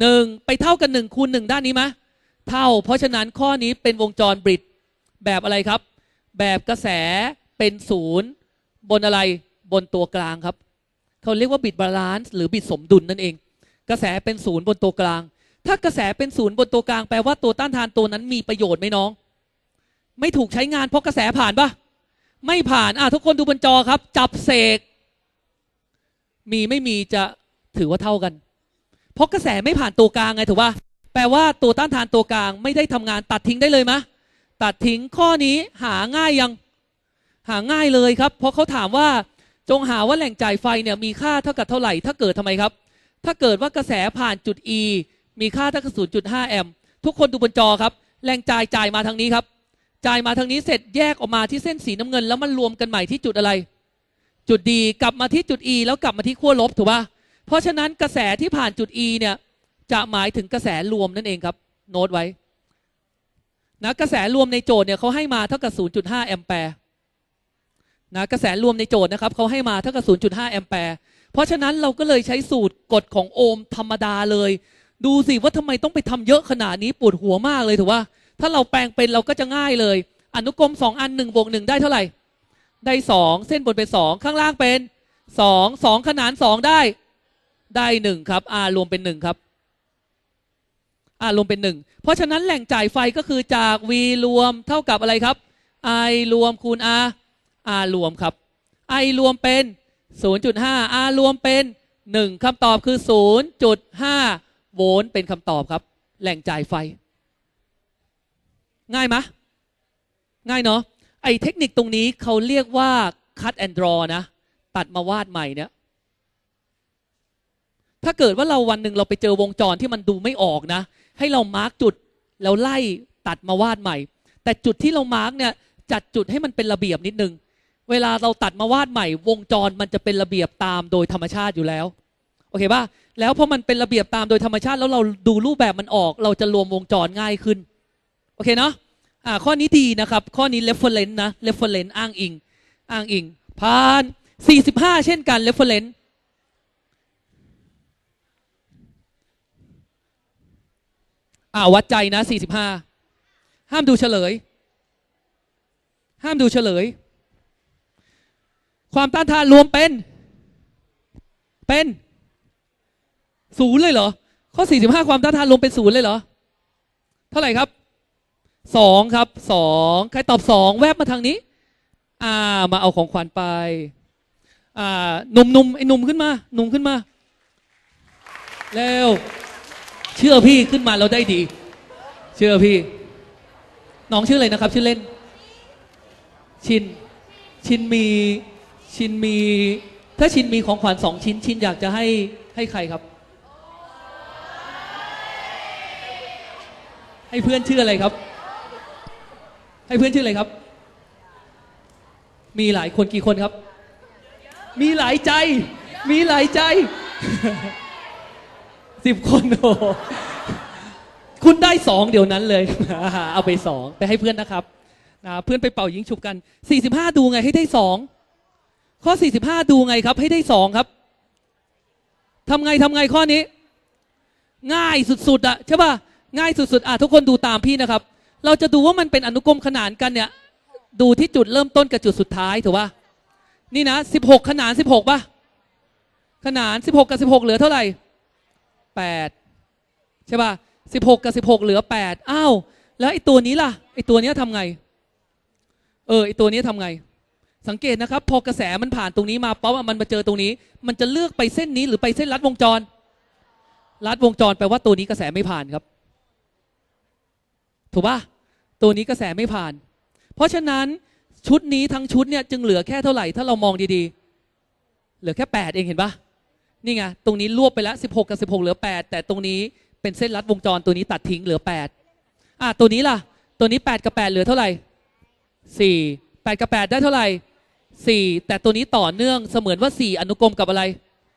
หนึ่งไปเท่ากันหนึ่งคูณหนึ่งด้านนี้ไหมเท่า เพราะฉะนั้นข้อนี้เป็นวงจรบริดแบบอะไรครับ แบบกระแสเป็นศูนย์บนอะไรบนตัวกลางครับเขาเรียกว่าบิดบาลานซ์หรือบิดสมดุลนั่นเอง กระแสเป็นศูนย์บนตัวกลาง ถ้ากระแสเป็นศูนย์บนตัวกลางแปลว่าตัวต้านทานตัวนั้นมีประโยชน์ไหมน้อง ไม่ถูกใช้งานเพราะกระแสผ่านปะไม่ผ่านอะทุกคนดูบนจอครับ จับเสกมีไม่มีจะถือว่าเท่ากัน เพราะกระแสไม่ผ่านตัวกลางไงถือว่าแปลว่าตัวต้านทานตัวกลางไม่ได้ทำงานตัดทิ้งได้เลยมะตัดทิ้งข้อนี้หาง่ายยังหาง่ายเลยครับ เพราะเขาถามว่าจงหาว่าแหล่งจ่ายไฟเนี่ยมีค่าเท่ากับเท่าไหร่ ถ้าเกิดทำไมครับ ถ้าเกิดว่ากระแสผ่านจุด E มีค่าเท่ากับ0.5 แอมป์ทุกคนดูบนจอครับ แรงจ่ายจ่ายมาทางนี้ครับ จ่ายมาทางนี้เสร็จแยกออกมาที่เส้นสีน้ำเงิน แล้วมันรวมกันใหม่ที่จุดอะไร จุดดีกลับมาที่จุด E แล้วกลับมาที่ขั้วลบถูกป่ะ เพราะฉะนั้นกระแสที่ผ่านจุด E เนี่ยจะหมายถึงกระแสรวมนั่นเองครับ โน้ตไว้นะกระแสรวมในโจทย์เนี่ยเขาให้มาเท่ากับ 0.5 แอมแปร์นะกระแสรวมในโจทย์นะครับเขาให้มาเท่ากับ 0.5 แอมแปร์เพราะฉะนั้นเราก็เลยใช้สูตรกฎของโอห์มธรรมดาเลย ดูสิว่าทำไมต้องไปทำเยอะขนาดนี้ปวดหัวมากเลยถือว่า ถ้าเราแปลงเป็นเราก็จะง่ายเลย อนุกรม 2 อัน1บวก1ได้เท่าไหร่ ได้ 2 เส้นบนเป็น 2 ข้างล่างเป็น 2 2 ขนาน 2 ได้ ได้1ครับ R รวมเป็น1ครับ R รวมเป็น1เพราะฉะนั้นแหล่งจ่ายไฟก็คือจาก V รวมเท่ากับอะไรครับ I รวมคูณ R R รวมครับ I รวมเป็น 0.5 R รวมเป็น 1คำตอบคือ 0.5 โวลต์เป็นคำตอบครับ แหล่งจ่ายไฟ ง่ายไหมง่ายเนาะไอเทคนิคตรงนี้เขาเรียกว่า cut and draw นะ ตัดมาวาดใหม่เนี่ย ถ้าเกิดว่าเราวันหนึ่งเราไปเจอวงจรที่มันดูไม่ออกนะ ให้เรามาร์กจุดแล้วไล่ตัดมาวาดใหม่ แต่จุดที่เรามาร์กเนี่ยจัดจุดให้มันเป็นระเบียบนิดนึง เวลาเราตัดมาวาดใหม่ วงจรมันจะเป็นระเบียบตามโดยธรรมชาติอยู่แล้วโอเคป่ะแล้วพอมันเป็นระเบียบตามโดยธรรมชาติแล้วเราดูรูปแบบมันออก เราจะรวมวงจรง่ายขึ้นโอเคเนาะอ่าข้อนี้ดีนะครับ ข้อนี้ reference นะ reference อ้างอิง อ้างอิงผ่าน45 เช่นกัน reference อ่าวัดใจนะ45ห้าห้ามดูเฉลย ห้ามดูเฉลย ความต้านทานรวมเป็น เป็นศูนย์เลยเหรอ ข้อ45ความต้านทานรวมเป็นศูนย์เลยเหรอ เท่าไหร่ครับสองครับสองใครตอบสองแวบมาทางนี้ อ่า มาเอาของขวัญไป อ่าหนุ่มหนุ่มไอ้หนุ่มขึ้นมา หนุ่มขึ้นมา เร็ว เชื่อพี่ขึ้นมาเราได้ดี เชื่อพี่ น้องชื่ออะไรนะครับ ชื่อเล่น ชิน ชินมีชินมี ถ้าชินมีของขวัญสองชิ้น ชินอยากจะให้ให้ใครครับ ให้เพื่อนชื่ออะไรครับ ให้เพื่อนชื่ออะไรครับ มีหลายคนกี่คนครับ มีหลายใจ มีหลายใจ สิบคนโอ้คุณได้สองเดี๋ยวนั้นเลย เอาไปสองไปให้เพื่อนนะครับเพื่อนไปเป่ายิงฉุบกัน 45 ดูไงให้ได้สองข้อ 45 ดูไงครับ ให้ได้สองครับทำไงทำไงข้อนี้ ง่ายสุดๆอะใช่ป่ะง่ายสุดๆอะทุกคนดูตามพี่นะครับ เราจะดูว่ามันเป็นอนุกรมขนานกันเนี่ย ดูที่จุดเริ่มต้นกับจุดสุดท้ายถูกป่ะนี่นะ 16 ขนาน 16ป่ะขนาน 16 กับ 16 เหลือเท่าไหร่ 8 ใช่ป่ะ 16 กับ 16 เหลือ 8 อ้าว แล้วไอ้ตัวนี้ล่ะ ไอ้ตัวเนี้ยทำไง เออ ไอ้ตัวนี้ทำไง สังเกตนะครับ พอกระแสมันผ่านตรงนี้มาป๊อปมันมาเจอตรงนี้ มันจะเลือกไปเส้นนี้หรือไปเส้นลัดวงจร ลัดวงจรแปลว่าตัวนี้กระแสไม่ผ่านครับ ถูกป่ะ ตัวนี้กระแสไม่ผ่าน เพราะฉะนั้นชุดนี้ทั้งชุดเนี่ยจึงเหลือแค่เท่าไหร่ ถ้าเรามองดีๆ เหลือแค่ 8 เองเห็นปะ นี่ไงตรงนี้รวบไปแล้ว16 กับ 16 เหลือ 8 แต่ตรงนี้เป็นเส้นรัดวงจรตัวนี้ตัดทิ้งเหลือ 8อะตัวนี้ล่ะ ตัวนี้ 8 กับ 8 เหลือเท่าไหร่ 4 8 กับ 8 ได้เท่าไหร่ 4 แต่ตัวนี้ต่อเนื่องเสมือนว่า 4 อนุกรมกับอะไร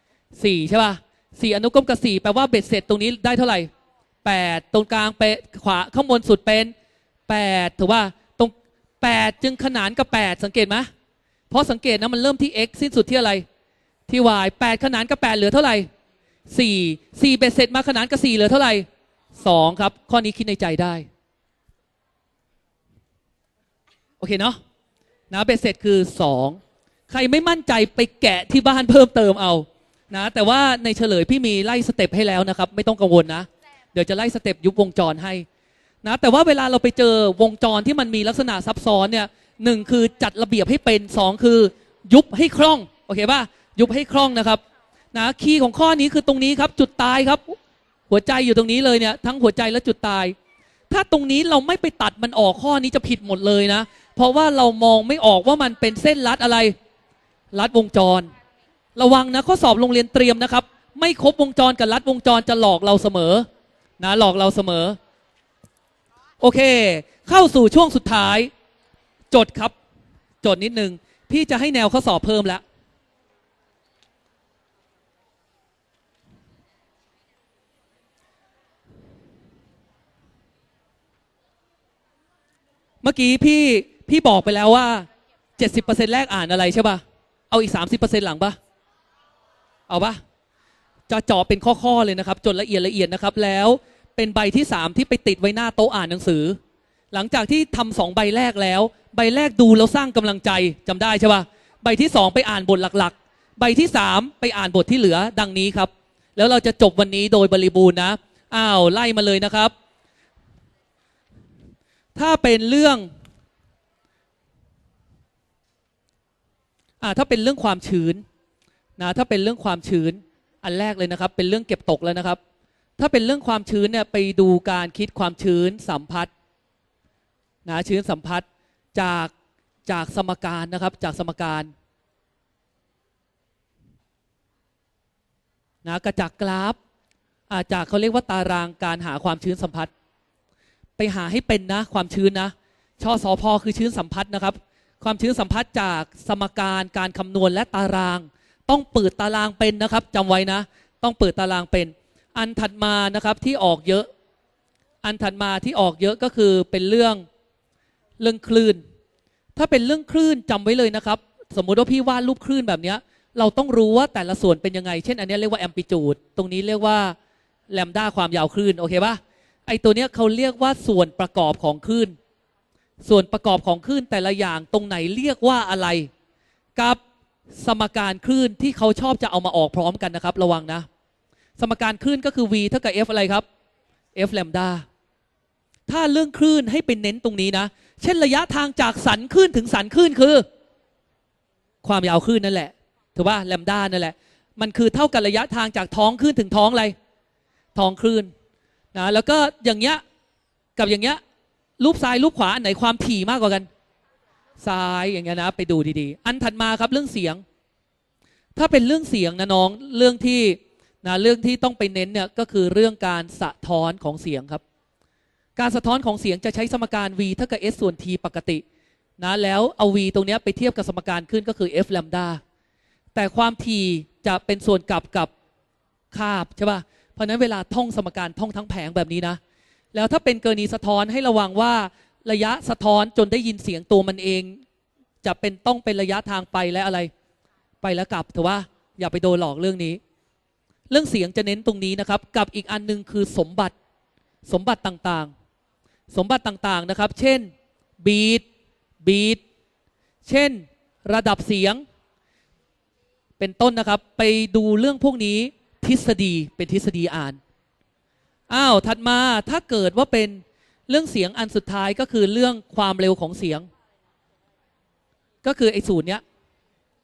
4 ใช่ป่ะ4อนุกรมกับ 4 แปลว่าเบ็ดเสร็จตรงนี้ได้เท่าไหร่ 8 ตรงกลางไปขวาข้างบนสุดเป็น 8 ถือว่าตรง 8 จึงขนานกับ 8 สังเกตไหมเพราะสังเกตนะมันเริ่มที่ x สิ้นสุดที่อะไร ที่ y 8 ขนานกับ 8 เหลือเท่าไหร่สี่สี่เบ็ดเสร็จมาขนานกับสี่เหลือเท่าไหร่สองครับ ข้อนี้คิดในใจได้ โอเคเนาะนะเบ็ดเสร็จคือสองใครไม่มั่นใจไปแกะที่บ้านเพิ่มเติมเอานะแต่ว่าในเฉลยพี่มีไล่สเต็ปให้แล้วนะครับ ไม่ต้องกังวลนะ เดี๋ยวจะไล่สเต็ปยุบวงจรให้นะแต่ว่าเวลาเราไปเจอวงจรที่มันมีลักษณะซับซ้อนเนี่ยหนึ่งคือจัดระเบียบให้เป็นสองคือยุบให้คล่อง โอเคป่ะ ยุบให้คล่องนะครับนะคีย์ของข้อนี้คือตรงนี้ครับ จุดตายครับ หัวใจอยู่ตรงนี้เลยเนี่ยทั้งหัวใจและจุดตาย ถ้าตรงนี้เราไม่ไปตัดมันออกข้อนี้จะผิดหมดเลยนะ เพราะว่าเรามองไม่ออกว่ามันเป็นเส้นรัดอะไรรัดวงจร ระวังนะข้อสอบโรงเรียนเตรียมนะครับ ไม่ครบวงจรกับรัดวงจรจะหลอกเราเสมอ นะหลอกเราเสมอ โอเค เข้าสู่ช่วงสุดท้าย จดครับ จดนิดนึงพี่จะให้แนวข้อสอบเพิ่มแล้ว มื่อกี้พี่พี่บอกไปแล้วว่า70%แรกอ่านอะไรใช่ป่ะ เอาอีก30%หลังป่ะ เอาป่ะ จะจาะเป็นข้อๆเลยนะครับจดละเอียดละเอียดนะครับ แล้วเป็นใบที่3ที่ไปติดไว้หน้าโต๊ะอ่านหนังสือ หลังจากที่ทำสองใบแรกแล้ว ใบแรกดูแล้วสร้างกำลังใจจำได้ใช่ป่ะ ใบที่2ไปอ่านบทหลักๆ ใบที่3ไปอ่านบทที่เหลือดังนี้ครับ แล้วเราจะจบวันนี้โดยบริบูรณ์นะ อ้าวไล่มาเลยนะครับ ถ้าเป็นเรื่องอ่าถ้าเป็นเรื่องความชื้นนะถ้าเป็นเรื่องความชื้นอันแรกเลยนะครับ เป็นเรื่องเก็บตกแล้วนะครับ ถ้าเป็นเรื่องความชื้นเนี่ยไปดูการคิดความชื้นสัมพัทธ์นะชื้นสัมพัทธ์จากจากสมการนะครับจากสมการนะกระจากกราฟอาจากเขาเรียกว่าตารางการหาความชื้นสัมพัทธ์ ไปหาให้เป็นนะ ความชื้นนะชอสอพอคือชื้นสัมพัทธ์นะครับ ความชื้นสัมพัทธ์จากสมการการคำนวณและตาราง ต้องเปิดตารางเป็นนะครับจำไว้นะ ต้องเปิดตารางเป็น อันถัดมานะครับที่ออกเยอะ อันถัดมาที่ออกเยอะก็คือเป็นเรื่องเรื่องคลื่น ถ้าเป็นเรื่องคลื่นจำไว้เลยนะครับ สมมุติว่าพี่วาดรูปคลื่นแบบนี้เราต้องรู้ว่าแต่ละส่วนเป็นยังไง เช่น อันนี้เรียกว่าแอมพลิจูด ตรงนี้เรียกว่าแลมด้าความยาวคลื่น โอเคปะ ไอตัวเนี้ยเขาเรียกว่าส่วนประกอบของคลื่น ส่วนประกอบของคลื่นแต่ละอย่างตรงไหนเรียกว่าอะไร กับสมการคลื่นที่เขาชอบจะเอามาออกพร้อมกันนะครับ ระวังนะ สมการคลื่นก็คือ v เท่ากับ f อะไรครับ f แลมดาถ้าเรื่องคลื่นให้เป็นเน้นตรงนี้นะ เช่นระยะทางจากสันคลื่นถึงสันคลื่นคือ ความยาวคลื่นนั่นแหละถือว่าแลมดานั่นแหละ มันคือเท่ากับระยะทางจากท้องคลื่นถึงท้องอะไร ท้องคลื่น นะแล้วก็อย่างเงี้ยกับอย่างเงี้ยรูปซ้ายรูปขวาอันไหนความถี่มากกว่ากัน ซ้ายอย่างเงี้ยนะไปดูดีๆ อันถัดมาครับเรื่องเสียง ถ้าเป็นเรื่องเสียงนะน้องเรื่องที่นะเรื่องที่ต้องไปเน้นเนี่ยก็คือเรื่องการสะท้อนของเสียงครับ การสะท้อนของเสียงจะใช้สมการ v เท่ากับ s ส่วน t ปกตินะแล้วเอา v ตรงเนี้ยไปเทียบกับสมการขึ้นก็คือ f แลมดาแต่ความถี่จะเป็นส่วนกลับกับคาบใช่ป่ะ เพราะนั้นเวลาท่องสมการท่องทั้งแผงแบบนี้นะ แล้วถ้าเป็นกรณีสะท้อนให้ระวังว่าระยะสะท้อนจนได้ยินเสียงตัวมันเอง จะเป็นต้องเป็นระยะทางไปและอะไร ไปแล้วกลับถือว่าอย่าไปโดนหลอกเรื่องนี้ เรื่องเสียงจะเน้นตรงนี้นะครับ กับอีกอันหนึงคือสมบัติสมบัติต่างๆ สมบัติต่างๆนะครับ เช่นบีทบีทเช่น ระดับเสียง เป็นต้นนะครับ ไปดูเรื่องพวกนี้ ทฤษฎีเป็นทฤษฎีอ่านอ้าวถัดมาถ้าเกิดว่าเป็นเรื่องเสียงอันสุดท้ายก็คือเรื่องความเร็วของเสียง ก็คือไอ้สูตรเนี้ย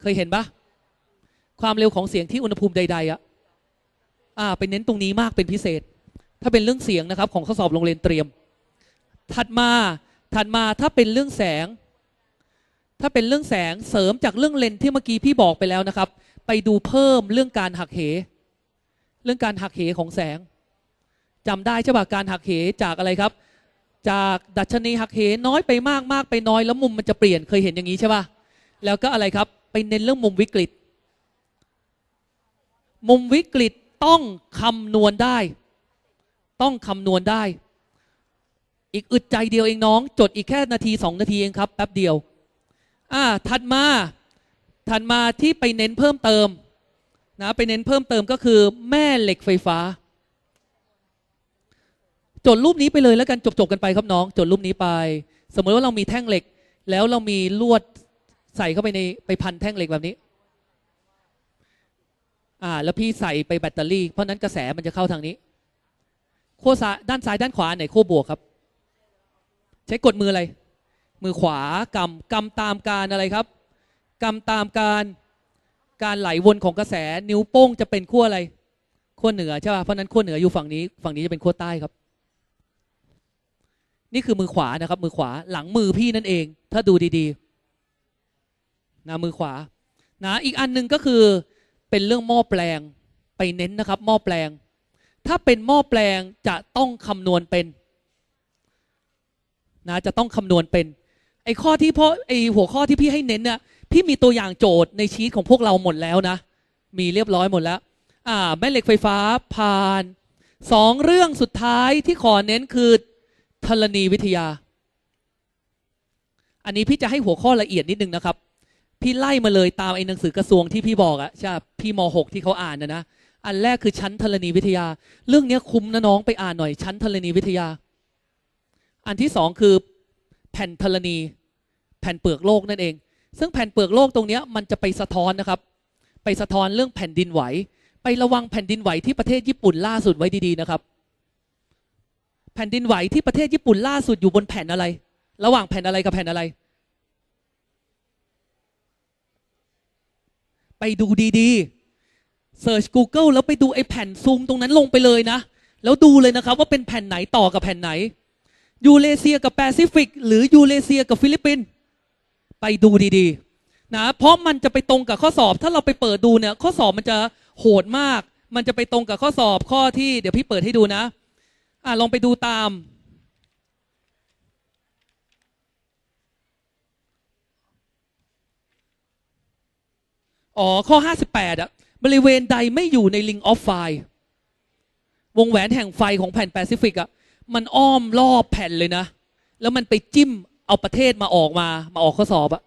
เคยเห็นปะความเร็วของเสียงที่อุณหภูมิใด ๆอะอ่าไปเน้นตรงนี้มากเป็นพิเศษ ถ้าเป็นเรื่องเสียงนะครับ ของข้อสอบโรงเรียนเตรียม ถัดมาถัดมาถ้าเป็นเรื่องแสง ถ้าเป็นเรื่องแสงเสริมจากเรื่องเลนส์ที่เมื่อกี้พี่บอกไปแล้วนะครับ ไปดูเพิ่มเรื่องการหักเห เรื่องการหักเหของแสงจำได้ใช่ป่ะการหักเหจากอะไรครับ จากดัชนีหักเหน้อยไปมากมากไปน้อยแล้วมุมมันจะเปลี่ยนเคยเห็นอย่างนี้ใช่ป่ะแล้วก็อะไรครับ ไปเน้นเรื่องมุมวิกฤต มุมวิกฤตต้องคำนวณได้ ต้องคำนวณได้ อีกอึดใจเดียวเองน้อง จดอีกแค่นาทีสองนาทีเองครับแป๊บเดียวอ่าถัดมาถัดมาที่ไปเน้นเพิ่มเติม นะไปเน้นเพิ่มเติมก็คือแม่เหล็กไฟฟ้า จดรูปนี้ไปเลยแล้วกันจบๆกันไปครับน้อง จดรูปนี้ไป สมมติว่าเรามีแท่งเหล็ก แล้วเรามีลวดใส่เข้าไปในไปพันแท่งเหล็กแบบนี้อ่าแล้วพี่ใส่ไปแบตเตอรี่ เพราะนั้นกระแสมันจะเข้าทางนี้ขั้วซ้ายด้านซ้ายด้านขวาไหนขั้วบวกครับ ใช้กดมืออะไร มือขวากำกำตามการอะไรครับกำตามการ การไหลวนของกระแสนิ้วโป้งจะเป็นขั้วอะไรขั้วเหนือใช่ป่ะเพราะนั้นขั้วเหนืออยู่ฝั่งนี้ ฝั่งนี้จะเป็นขั้วใต้ครับ นี่คือมือขวานะครับ มือขวาหลังมือพี่นั่นเอง ถ้าดูดีๆนะมือขวานะอีกอันหนึ่งก็คือเป็นเรื่องหม้อแปลงไปเน้นนะครับ หม้อแปลง ถ้าเป็นหม้อแปลงจะต้องคำนวณเป็นนะจะต้องคำนวณเป็น ไอ้ข้อที่พ่อไอ้หัวข้อที่พี่ให้เน้นเนี่ยพี่มีตัวอย่างโจทย์ในชีตของพวกเราหมดแล้วนะ มีเรียบร้อยหมดแล้ว อ่า แม่เหล็กไฟฟ้าผ่านสองเรื่องสุดท้ายที่ขอเน้นคือธรณีวิทยา อันนี้พี่จะให้หัวข้อละเอียดนิดนึงนะครับ พี่ไล่มาเลยตามไอ้หนังสือกระทรวงที่พี่บอกอะใช่พี่มหกที่เขาอ่านนะนะ อันแรกคือชั้นธรณีวิทยา เรื่องนี้คุ้มนะน้องไปอ่านหน่อยชั้นธรณีวิทยา อันที่สองคือ แผ่นธรณี แผ่นเปลือกโลกนั่นเอง ซึ่งแผ่นเปลือกโลกตรงนี้มันจะไปสะท้อนนะครับ ไปสะท้อนเรื่องแผ่นดินไหว ไประวังแผ่นดินไหวที่ประเทศญี่ปุ่นล่าสุดไว้ดีๆนะครับ แผ่นดินไหวที่ประเทศญี่ปุ่นล่าสุดอยู่บนแผ่นอะไร ระหว่างแผ่นอะไรกับแผ่นอะไร ไปดูดีๆเ e ิร์ช Google แล้วไปดูไอ้แผ่นซูมตรงนั้นลงไปเลยนะ แล้วดูเลยนะครับว่าเป็นแผ่นไหนต่อกับแผ่นไหน ยูเรเซียกับแปซิฟิก หรือยูเรเซียกับฟิลิปปินส์ไปดูดีๆนะเพราะมันจะไปตรงกับข้อสอบ ถ้าเราไปเปิดดูเนี่ย ข้อสอบมันจะโหดมาก มันจะไปตรงกับข้อสอบข้อที่เดี๋ยวพี่เปิดให้ดูนะอะลองไปดูตาม อ๋อ ข้อ 58อะบริเวณใดไม่อยู่ใน Ring of Fire วงแหวนแห่งไฟของแผ่นแปซิฟิกอะ มันอ้อมรอบแผ่นเลยนะ แล้วมันไปจิ้มเอาประเทศมาออกมา มาออกข้อสอบอะ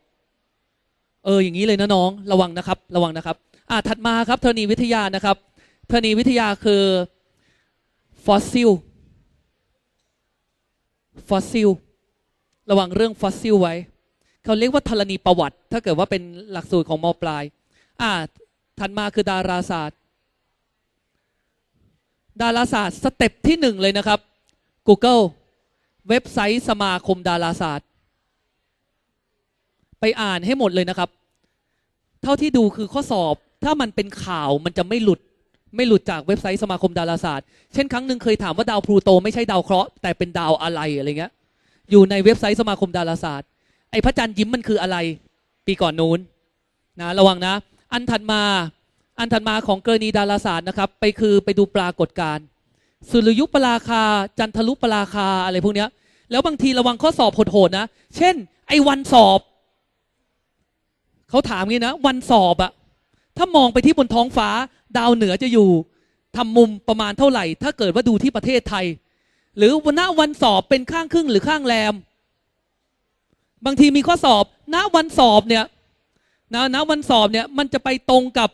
เอออย่างนี้เลยนะน้อง ระวังนะครับ ระวังนะครับ อะถัดมาครับธรณีวิทยานะครับธรณีวิทยาคือฟอสซิลฟอสซิลระวังเรื่องฟอสซิลไว้ เขาเรียกว่าธรณีประวัติ ถ้าเกิดว่าเป็นหลักสูตรของมปลาย อ่าถัดมาคือดาราศาสตร์ ดาราศาสตร์สเต็ปที่หนึ่งเลยนะครับ Google เว็บไซต์สมาคมดาราศาสตร์ ไปอ่านให้หมดเลยนะครับ เท่าที่ดูคือข้อสอบถ้ามันเป็นข่าวมันจะไม่หลุด ไม่หลุดจากเว็บไซต์สมาคมดาราศาสตร์ เช่นครั้งหนึ่งเคยถามว่าดาวพลูโตไม่ใช่ดาวเคราะห์แต่เป็นดาวอะไรอะไรเงี้ยอยู่ในเว็บไซต์สมาคมดาราศาสตร์ไอ้พระจันทร์ยิ้มมันคืออะไร ปีก่อนนู้นนะระวังนะ อันถัดมาอันถัดมาของกรณีดาราศาสตร์นะครับ ไปคือไปดูปรากฏการณ์ สุริยุปราคา จันทรุปราคาอะไรพวกเนี้ย แล้วบางทีระวังข้อสอบโหดๆนะ เช่น ไอ้วันสอบเขาถามงี้นะ วันสอบอะถ้ามองไปที่บนท้องฟ้า ดาวเหนือจะอยู่ทำมุมประมาณเท่าไหร่ ถ้าเกิดว่าดูที่ประเทศไทย หรือวันหน้าวันสอบเป็นข้างครึ่งหรือข้างแรม บางทีมีข้อสอบณวันสอบเนี่ยนะณวันสอบเนี่ยมันจะไปตรงกับ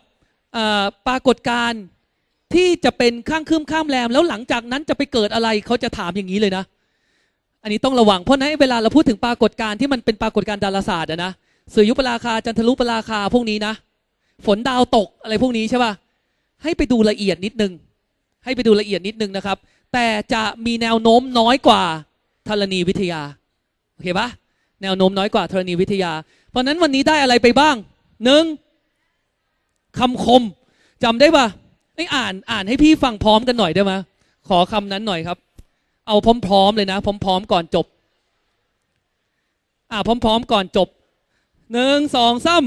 ปรากฏการณ์ ที่จะเป็นข้างคืมข้ามแรม แล้วหลังจากนั้นจะไปเกิดอะไรเขาจะถามอย่างนี้เลยนะ อันนี้ต้องระวังเพราะนั้นเวลาเราพูดถึงปรากฏการณ์ที่มันเป็นปรากฏการณ์ดาราศาสตร์นะสุริยุปราคาจันทรุปราคาพวกนี้นะ ฝนดาวตกอะไรพวกนี้ใช่ป่ะให้ไปดูละเอียดนิดนึง ให้ไปดูละเอียดนิดนึงนะครับ แต่จะมีแนวโน้มน้อยกว่าธรณีวิทยาโอเคปะแนวโน้มน้อยกว่าธรณีวิทยา เพราะฉะนั้นวันนี้ได้อะไรไปบ้างหนึ่งคำคมจำได้ปะ ไอ้ยอ่านอ่านให้พี่ฟังพร้อมกันหน่อยได้ไหมขอคำนั้นหน่อยครับ เอาพร้อมๆเลยนะ พร้อม ๆ ก่อนจบ อ่าพร้อม ๆ ก่อนจบหนึ่งสองสาม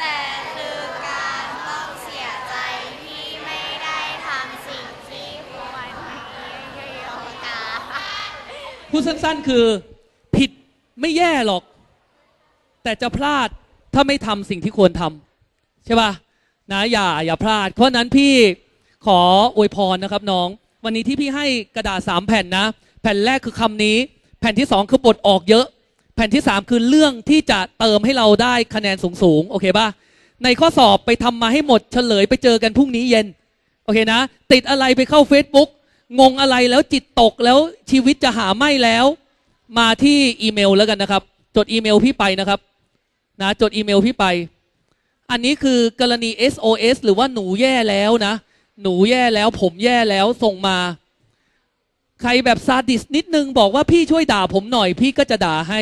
แต่คือการต้องเสียใจที่ไม่ได้ทำสิ่งที่ควรมีโอกาสพูดสั้น ๆ คือผิด ไม่แย่หรอก แต่จะพลาดถ้าไม่ทำสิ่งที่ควรทำใช่ป่ะนะอย่าอย่าพลาด เพราะนั้นพี่ขออวยพรนะครับน้อง วันนี้ที่พี่ให้กระดาษสามแผ่นนะ แผ่นแรกคือคำนี้ แผ่นที่สองคือบทออกเยอะ แผ่นที่3คือเรื่องที่จะเติมให้เราได้คะแนนสูงๆโอเคป่ะในข้อสอบไปทำมาให้หมดเฉลยไปเจอกันพรุ่งนี้เย็นโอเคนะ ติดอะไรไปเข้า Facebook งงอะไรแล้วจิตตกแล้วชีวิตจะหาไม่แล้ว มาที่อีเมลแล้วกันนะครับ จดอีเมลพี่ไปนะครับนะจดอีเมลพี่ไป อันนี้คือกรณี SOS หรือว่าหนูแย่แล้วนะ หนูแย่แล้ว ผมแย่แล้วส่งมา ใครแบบซาดิสนิดนึงบอกว่าพี่ช่วยด่าผมหน่อย พี่ก็จะด่าให้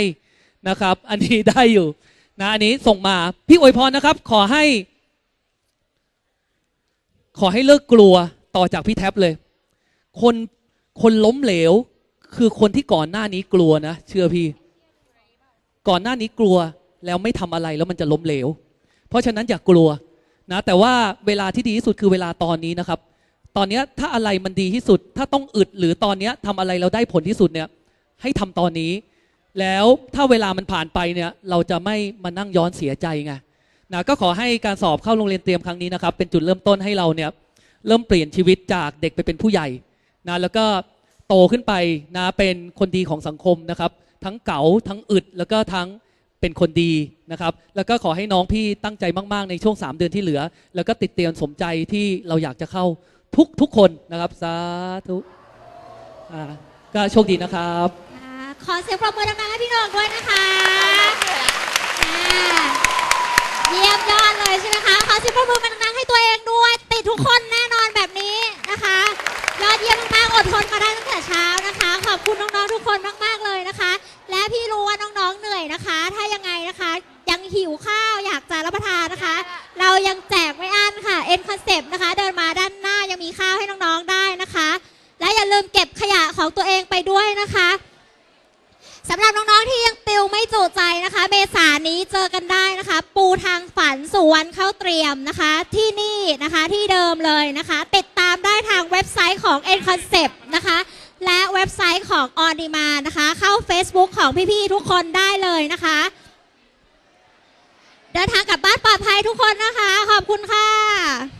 นะครับ อันนี้ได้อยู่นะอันนี้ส่งมา พี่อวยพรนะครับ ขอให้ ขอให้เลิกกลัวต่อจากพี่แท็บเลย คนคนล้มเหลว คือคนที่ก่อนหน้านี้กลัวนะ เชื่อพี่ ก่อนหน้านี้กลัวแล้วไม่ทำอะไรแล้วมันจะล้มเหลว เพราะฉะนั้นอย่ากลัวนะแต่ว่าเวลาที่ดีที่สุดคือเวลาตอนนี้นะครับ ตอนนี้ถ้าอะไรมันดีที่สุด ถ้าต้องอึดหรือตอนนี้ยทำอะไรเราได้ผลที่สุดเนี่ยให้ทำตอนนี้ แล้วถ้าเวลามันผ่านไปเนี่ยเราจะไม่มานั่งย้อนเสียใจไงนะก็ขอให้การสอบเข้าโรงเรียนเตรียมครั้งนี้นะครับ เป็นจุดเริ่มต้นให้เราเนี่ยเริ่มเปลี่ยนชีวิตจากเด็กไปเป็นผู้ใหญ่นะแล้วก็ โตขึ้นไปนะเป็นคนดีของสังคมนะครับ ทั้งเก๋าทั้งอึดแล้วก็ทั้งเป็นคนดีนะครับ แล้วก็ขอให้น้องพี่ตั้งใจมาก ๆ ในช่วง 3 เดือนที่เหลือ แล้วก็ติดเตียนสมใจที่เราอยากจะเข้าทุกทุกคนนะครับ สาธุก็โชคดีนะครับอขอเสียงปรบมือดังๆให้พี่โหน่งด้วยนะคะเยี่ยมยอดเลยใช่ไหมคะ ขอเสียงปรบมือดังๆให้ตัวเองด้วย ติดทุกคนแน่นอนแบบนี้นะคะ ยอดเยี่ยมมากๆอดทนมาได้ตั้งแต่เช้านะคะ ขอบคุณน้องๆทุกคนมากๆเลยนะคะ และพี่รู้ว่าน้องๆเหนื่อยนะคะ ถ้ายังไงนะคะ ยังหิวข้าวอยากจะรับประทานนะคะ เรายังแจกไม่อั้นค่ะเอ็นคอนเซปต์นะคะ เดินมาด้านหน้ายังมีข้าวให้น้องๆได้นะคะ และอย่าลืมเก็บขยะของตัวเองไปด้วยนะคะสำหรับน้องๆที่ยังติวไม่จุใจนะคะเมษานี้เจอกันได้นะคะ ปูทางฝันสวนเข้าเตรียมนะคะ ที่นี่นะคะที่เดิมเลยนะคะ ติดต ทางเว็บไซต์ของ N Concept นะคะ และเว็บไซต์ของ On Demand นะคะ เข้า Facebook ของพี่ๆทุกคนได้เลยนะคะ เดินทางกลับบ้านปลอดภัยทุกคนนะคะ ขอบคุณค่ะ